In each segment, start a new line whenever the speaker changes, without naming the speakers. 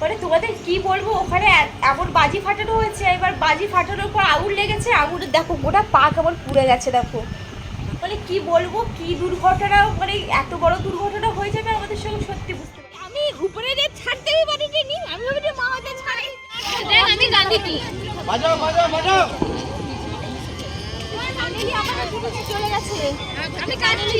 মানে তোমাদের কি বলব ওখানে এমন বাজি ফাটানো হয়েছে এবার বাজি ফাটানোর পর আগুন লেগেছে আগুনের দেখো গোটা পা কেমন পুড়ে গেছে দেখো। মানে কি বলব কি দুর্ঘটনা মানে এত বড় দুর্ঘটনা হয়ে যাবে আমাদের সঙ্গে সত্যি বুঝতে পারি আমি উপরে যে ছাড়তেই পারিনি আমি ভাবছি মা আমাদের ছাড়ে।
আমি দিতি
বাজাও বাজাও বাজাও।
চলে গেছে।
আমি দিতি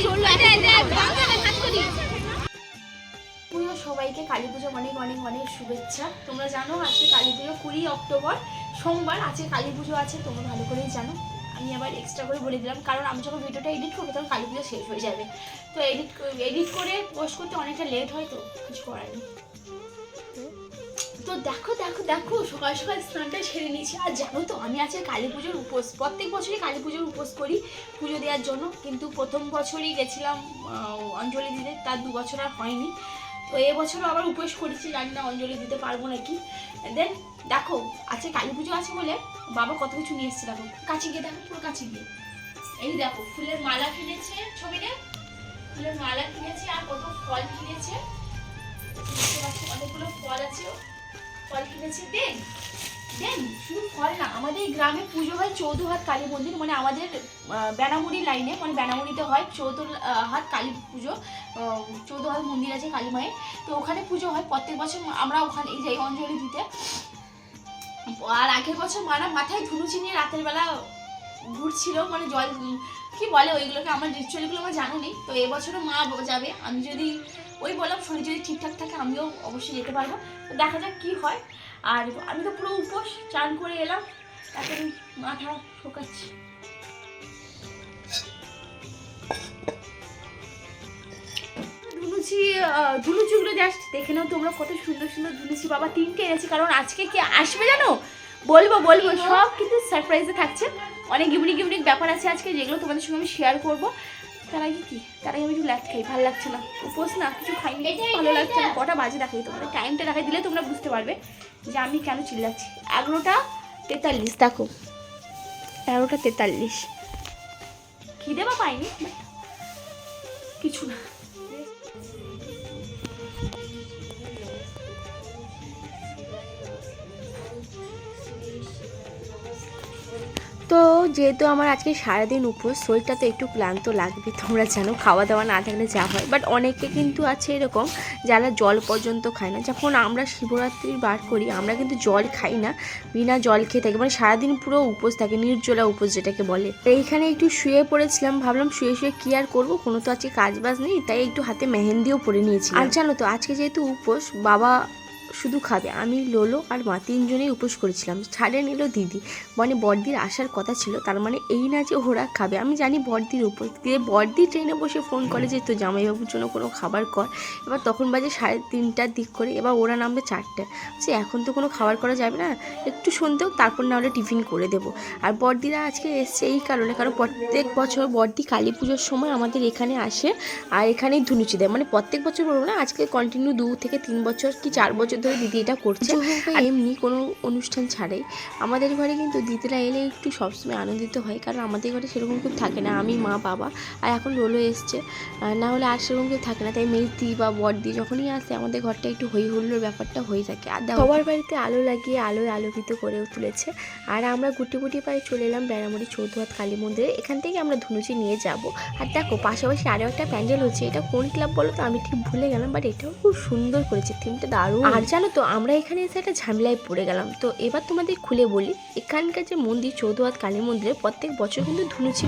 সবাইকে কালী পুজো অনেক অনেক অনেক শুভেচ্ছা। তোমরা জানো আজকে কালী পুজো কুড়ি অক্টোবর। সোমবার আজকে কালী পুজো আছে, তোমরা ভালো করেই জানো। আমি আবার এক্সট্রা করে বলে দিলাম, কারণ আমি যখন ভিডিওটা এডিট করব তখন কালী পুজো শেষ হয়ে যাবে। তো এডিট এডিট করে পোস্ট করতে অনেকটা লেট হয় তো, কিছু করার নেই। তো দেখো দেখো দেখো, সকাল সকাল স্নানটা সেরে নিয়েছি। আর জানো তো, আমি আজকে কালী পুজোর উপোস, প্রত্যেক বছরই কালী পুজোর উপোস করি পুজো দেওয়ার জন্য। কিন্তু প্রথম বছরই গেছিলাম অঞ্জলি দিতে, তার দু বছর আর হয়নি। তো এবছরও আবার উপোস করেছি, জানি না অঞ্জলি দিতে পারব নাকি। দেন দেখো, আজকে কালী পুজো আছে বলে বাবা কত কিছু নিয়ে এসছে দেখো। কাছে গিয়ে দেখো, পুরো কাছে গিয়ে। এই দেখো, ফুলের মালা কিনেছে ছবিটা ফুলের মালা কিনেছে আর কত ফল কিনেছে। অনেকগুলো ফল আছে। ফল কিনেছে দেন দেন, শুধু ফল না, আমাদের গ্রামে পুজো হয় চৌদ্দ হাত কালী মন্দির মানে আমাদের বেনামুড়ি লাইনে মানে বেনামুড়িতে হয় চৌদ্দ হাত কালী পুজো চৌদ্দ হাত মন্দির আছে কালী মায়ের। তো ওখানে পুজো হয় প্রত্যেক বছর, আমরা ওখানে যাই অঞ্জলি দিতে। আর আগের বছর মারা মাথায় ধুনুচি নিয়ে রাতের বেলা ঘুরছিল মানে জল কি বলে ওইগুলোকে? আমার রিচুয়ালগুলো আমার জানা নেই তো এবছরও মা যাবে, আমি যদি ওই বললাম শরীর যদি ঠিকঠাক থাকে, আমিও অবশ্যই যেতে পারব। তো দেখা যাক কী হয়। আর আমি তো পুরো উপোস, চান করে এলাম। এখন মাথা শোকাচ্ছি। ধুনুচি ধুনুচিগুলো জাস্ট দেখে নাও তোমরা কত সুন্দর সুন্দর ধুনুচি। বাবা, তিনটে এনেছি, কারণ আজকে কি আসবে জানো? বলব বলব, সব কিন্তু সারপ্রাইজে থাকছে। অনেক ইউনিক ইউনিক ব্যাপার আছে আজকে, যেগুলো তোমাদের সঙ্গে আমি শেয়ার করব। তার আগে কি তার আগে আমি একটু ল্যাট খাই ভালো লাগছে না। উপোস না কিছু খাইনি। ভালো লাগছে না। কটা বাজে দেখাই তোমাদের। টাইমটা দেখাই দিলে তোমরা বুঝতে পারবে যে আমি কেন চিল্লাচ্ছি। এগারোটা তেতাল্লিশ দেখো। এগারোটা তেতাল্লিশ। খিদে বা পাইনি কিছু না। তো যেহেতু আমার আজকে সারাদিন উপোস, শরীরটা তো একটু ক্লান্ত লাগবে, তোমরা জানো খাওয়া দাওয়া না থাকলে যা হয়। বাট অনেকে কিন্তু আছে এরকম, যারা জল পর্যন্ত খায় না। যখন আমরা শিবরাত্রির বার করি, আমরা কিন্তু জল খাই না, বিনা জল খেয়ে থাকি। মানে সারাদিন পুরো উপোস থাকে, নির্জলা উপোস যেটাকে বলে। এইখানে একটু শুয়ে পড়েছিলাম, ভাবলাম শুয়ে শুয়ে কি আর করব? কোনো তো আজকে কাজ বাজ নেই, তাই একটু হাতে মেহেন্দিও পরে নিয়েছি আর জানো তো, আজকে যেহেতু উপোস, বাবা শুধু খাবে। আমি, লোলো আর মা তিনজনেই উপোস করেছিলাম। ছাড়ে নিল দিদি। মানে বড়দির আসার কথা ছিল, তার মানে এই না যে ওরা খাবে। আমি জানি বড়দির উপর। দিয়ে বড়দি ট্রেনে বসে ফোন করে যে তো জামাইবাবুর জন্য কোনো খাবার কর। এবার তখন বাজে সাড়ে তিনটার দিক করে এবার ওরা নামবে চারটে। সে এখন তো কোনো খাবার করা যাবে না। একটু শুনতেও তারপর না হলে টিফিন করে দেবো। আর বড়দিরা আজকে এসছে এই কারণে, কারণ প্রত্যেক বছর বড়দি কালী পুজোর সময় আমাদের এখানে আসে। আর এখানেই ধুনুচি দেয়। মানে প্রত্যেক বছর বলব না, আজকে কন্টিনিউ দু থেকে তিন বছর কি চার বছর ধরে দিদি এটা করছে। আর এমনি কোনো অনুষ্ঠান ছাড়াই আমাদের ঘরে কিন্তু দিদিরা এলে একটু সবসময় আনন্দিত হয় কারণ আমাদের ঘরে সেরকম কেউ থাকে না। আমি মা বাবা আর এখন লোলো এসছে। না হলে আর সেরকম কেউ থাকে না। তাই মেজদি বা বড়দি যখনই আসে আমাদের ঘরটা একটু হই হুল্লোর ব্যাপারটা হয়ে থাকে। আর সবার বাড়িতে আলো লাগিয়ে আলোয় আলোকিত করে তুলেছে। আর আমরা গুটি গুটি পায়ে চলে এলাম বেড়ামুড়ি চৌধুয়াত কালী মন্দিরে। এখান থেকে আমরা ধুনুচি নিয়ে যাব। আর দেখো পাশাপাশি আরও একটা প্যান্ডেল হচ্ছে। এটা কোন ক্লাব বলো তো? আমি ঠিক ভুলে গেলাম বাট এটাও খুব সুন্দর করেছে। থিমটা দারুণ। আর জানো তো আমরা এখানে এসে একটা ঝামেলায় পড়ে গেলাম। তো এবার তোমাদের খুলে বলি এখানকার যে মন্দির চৌধুয়াত কালী মন্দিরে প্রত্যেক বছর কিন্তু ধুনুচি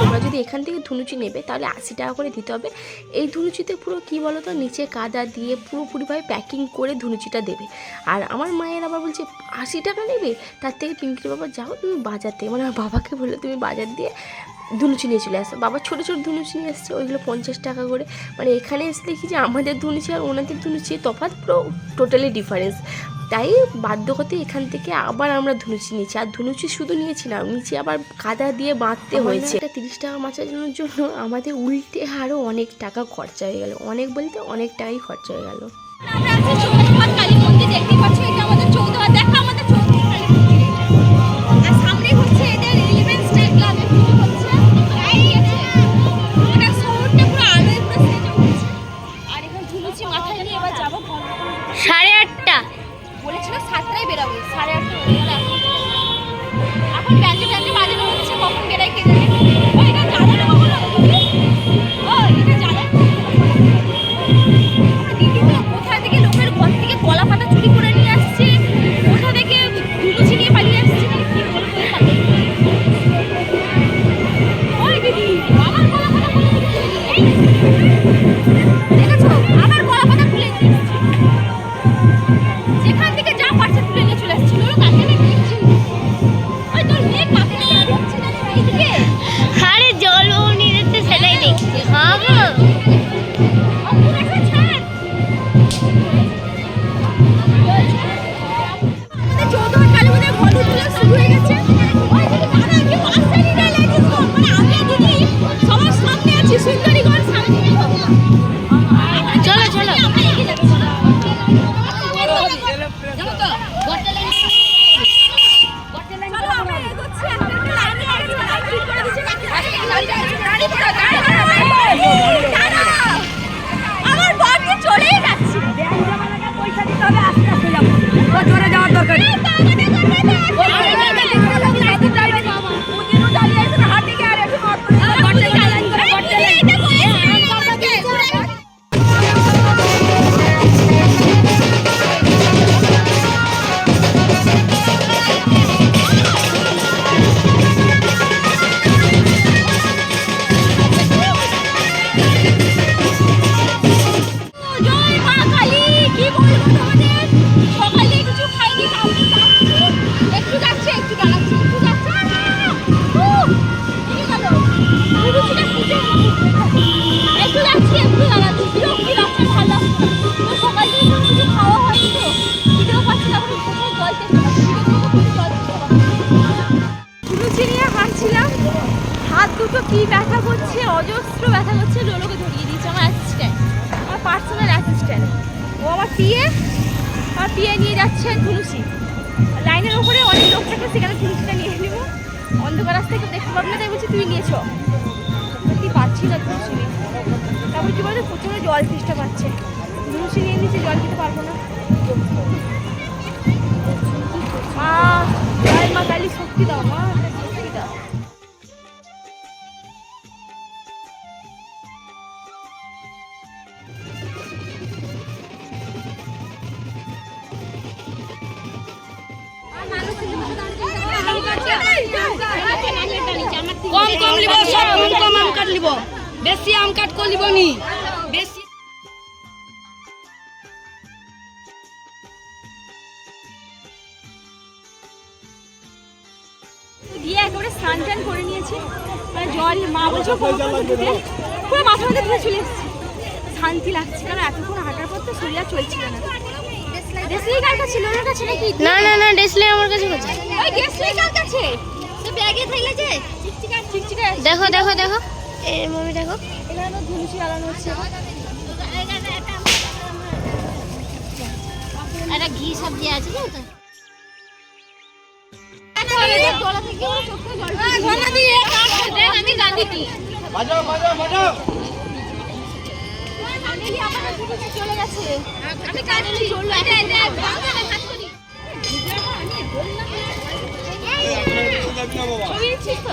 তোমরা যদি এখান থেকে ধুনুচি নেবে তাহলে আশি টাকা করে দিতে হবে। এই ধুনুচিতে পুরো কি বলো তো নিচে কাদা দিয়ে পুরোপুরিভাবে প্যাকিং করে ধুনুচিটা দেবে। আর আমার মায়ের আবার বলছে আশি টাকা নেবে? তার থেকে পিঙ্কির বাবা যাও তুমি বাজার থেকে। মানে আমার বাবাকে বলল তুমি বাজার দিয়ে ধুনুচি নিয়ে চলে আসো। বাবা ছোটো ছোটো ধুনুচি নিয়ে এসছে ওইগুলো পঞ্চাশ টাকা করে। মানে এখানে এসে দেখি যে আমাদের ধুনুচি আর ওনাদের ধুনুচি তফাৎ পুরো টোটালি ডিফারেন্স তাই বাধ্য হতে এখান থেকে আবার আমরা ধুনুচি নিয়েছি। আর ধুনুচি শুধু নিয়েছি না নিচে আবার কাদা দিয়ে বাঁধতে হয়েছে। একটা তিরিশ টাকা মাচানোর জন্য আমাদের উল্টে আরও অনেক টাকা খরচা হয়ে গেল। অনেক বলতে অনেক টাকাই খরচা হয়ে গেল।
প্রচণ্ড ব্যথা করছে, লোলোকে ধরিয়ে দিয়েছে আমার অ্যাসিস্ট্যান্ট আমার পার্সোনাল অ্যাসিস্ট্যান্ট ও আমার পিয়ে আমার পিয়ে নিয়ে যাচ্ছে তুলসী লাইনের ওপরে অনেক লোক থাকে, সেখানে তুলসীটা নিয়ে নিব। অন্ধকার রাস্তা থেকে দেখতে পাবো না, তাই বলছি তুই নিয়েছ কি পাচ্ছি না তুলসী নিয়ে। তারপর কী বলতো, প্রচণ্ড জল তৃষ্টা পাচ্ছে। তুলসী নিয়ে নিচে জল খেতে পারব না। মা মা কালী শক্তি দাও মা।
বেশি
একেবারে স্নান টান করে নিয়েছি। মানে জল মা বলছে পুরো মাথা চলে এসেছি। শান্তি লাগছে কারণ এতক্ষণ হাঁটার পর তো শরীর আর চলছিল না। কার কাছে? লোনের কাছে নাকি?
না না না ডেসলে আমার কাছে কোথায়
ওই দেশলাই কার কাছে? সে ব্যাগে থাকলে যে চিকচিকা চিকচিকা
দেখো দেখো দেখো। এই মমি দেখো
এখানে ধুনুচি জ্বালানো হচ্ছে
একটা ঘি সবজি আছে তো।
আমি ধুনুচি চলে গেছে ছবি দিচ্ছিস তো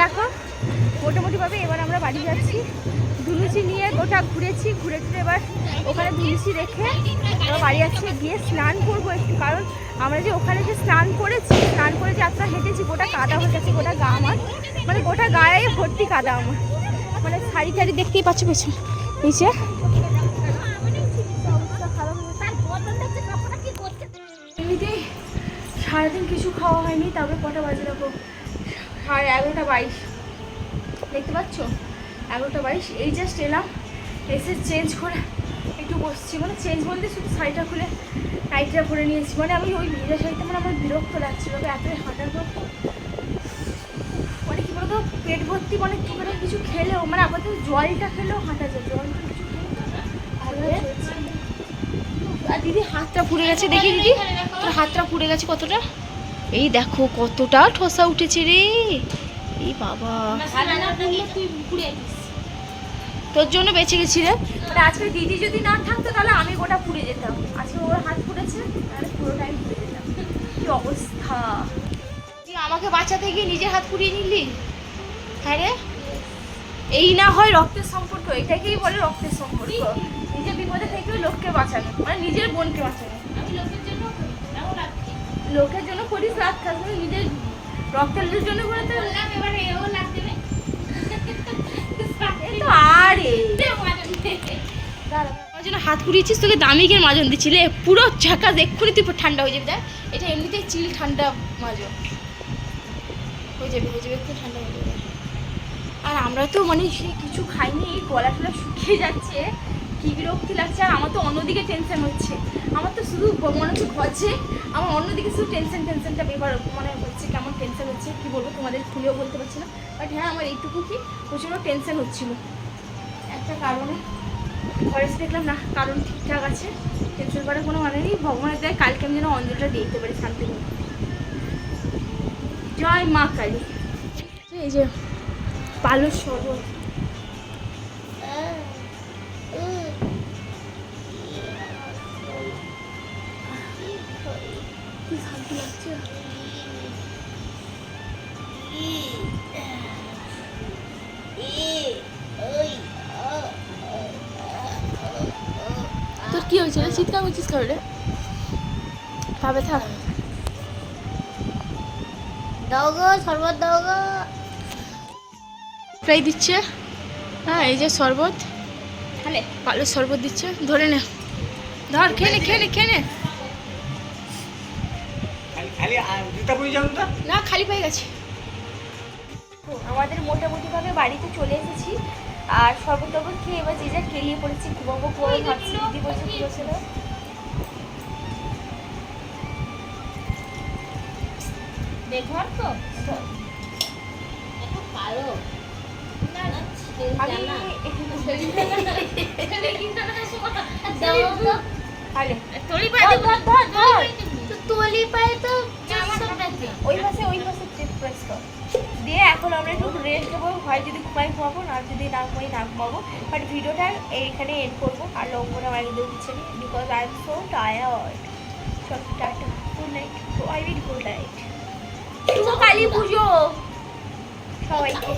দেখো মোটামুটিভাবে এবার আমরা বাড়ি যাচ্ছি। ধুনুচি নিয়ে গোটা ঘুরেছি। ঘুরে ঘুরে এবার ওখানে ধুনুচি রেখে এবার বাড়ি যাচ্ছি। গিয়ে স্নান করব একটু, কারণ আমরা যে ওখানে যে স্নান করেছি, স্নান করে যে এতটা হেঁটেছি, গোটা কাদা হয়ে গেছে, গোটা গা আমার। মানে গোটা গায়ে ভর্তি কাদা আমার। মানে শাড়ি টাড়ি দেখতেই পাচ্ছ পেছন, নিচে। সারাদিন কিছু খাওয়া হয়নি তবে কটা বাজে দেখো। সাড়ে এগারোটা বাইশ। দেখতে পাচ্ছ? এগারোটা বাইশ। এই জাস্ট এলাম। এসে চেঞ্জ করে একটু বসছি। মানে চেঞ্জ বলতে শুধু শাড়িটা খুলে নাইটটা পরে নিয়েছি। মানে আমি ওই ভিজা শাড়িটা মানে আমার বিরক্ত লাগছিল এতই হাঁটার পর মানে কী বলতো, পেট ভর্তি মানে কী করে কিছু খেলেও মানে আপাতত জলটা খেলেও হাঁটা যায়। জলটা কিছু। আর দিদি হাতটা পুড়ে গেছে। দেখি দিদি, তোর হাতটা পুড়ে গেছে কতটা? এই দেখো কতটা ঠোসা উঠেছে রে। এই বাবা। তোর জন্য বেঁচে গেছি রে। মানে আজকে দিদি যদি না থাকতো তাহলে আমি গোটা পুড়ে যেতাম। আজকে ওর হাত পুড়েছে তাহলে পুরোটাই পুড়ে যেতাম। কি অবস্থা। তুই আমাকে বাঁচাতে গিয়ে নিজের হাত পুড়িয়ে নিলি? হ্যাঁ রে। এই না হয় রক্তের সম্পর্ক এটাকেই বলে রক্তের সম্পর্ক। নিজের বিপদে থেকেও লোককে বাঁচানো মানে নিজের বোনকে বাঁচানো। আমি লোকের জন্য করিস রাত খাস মানে নিজের রক্তের জন্য করে তো এই তো আরে। আমার জন্য হাত পুড়িয়েছিস তোকে দামিকের মাজন দিচ্ছিলে পুরো ঝাঁকা এক্ষুনি তুই ঠান্ডা হয়ে যাবে দেখ। এটা এমনিতেই চিল ঠান্ডা মাজন। হয়ে যাবে হয়ে যাবে একটু ঠান্ডা হয়ে যাবে। আর আমরা তো মানে সে কিছু খাইনি গলা টলা শুকিয়ে যাচ্ছে। কি বিরক্তি লাগছে আর আমার তো অন্যদিকে টেনশন হচ্ছে। আমার তো শুধু মনে হচ্ছে ঘরছে। আমার অন্যদিকে শুধু টেনশন টেনশনটা এবার মনে হচ্ছে কেমন টেনশন হচ্ছে, কি বলব তোমাদের খুলেও বলতে পারছি না। বাট হ্যাঁ আমার এইটুকু কি প্রচুর টেনশন হচ্ছিল। একটা কারণে ঘরে দেখলাম না, কারণ ঠিকঠাক আছে। টেনশন করার কোনো মানে নেই। ভগবানের দয় কালকে আমি যেন অঞ্জলিটা দিয়ে দিতে পারি শান্তি জয় মা কালী। এই যে পালস শরবত।
হয়েছে? রে চিৎকার করছিস কেন রে? ভাবে থাক।
দাও গো শরবত দাও গো।
প্রায় দিচ্ছে। হ্যাঁ এই যে শরবত।
তাহলে?
ভালো শরবত দিচ্ছে। ধরে নে। ধর খেয়ে নে খেয়ে নে খেয়ে নে। না খালি পেয়ে গেছে।
আমাদের মোটামুটিভাবে বাড়িতে চলে এসেছি। আর শরবত টরবত খেয়ে এবার যে যা কেলিয়ে পড়েছি ঘুমাবো ঘুমাবো ভাবছি দিদি বলছে তো ওই পাশে ওই পাশে চেক প্রেস কর এখন আমরা একটু রেস্ট নেব হয় যদি ঘুমাই ঘুমাবো না যদি না ঘুমাই না ঘুমাবো। বাট ভিডিওটা এইখানে এড করব আর লোকগুলো আমার একদম ইচ্ছে নেই because I am so tired সব tata good night I will good night শুভ কালী পুজো! সবাইকে।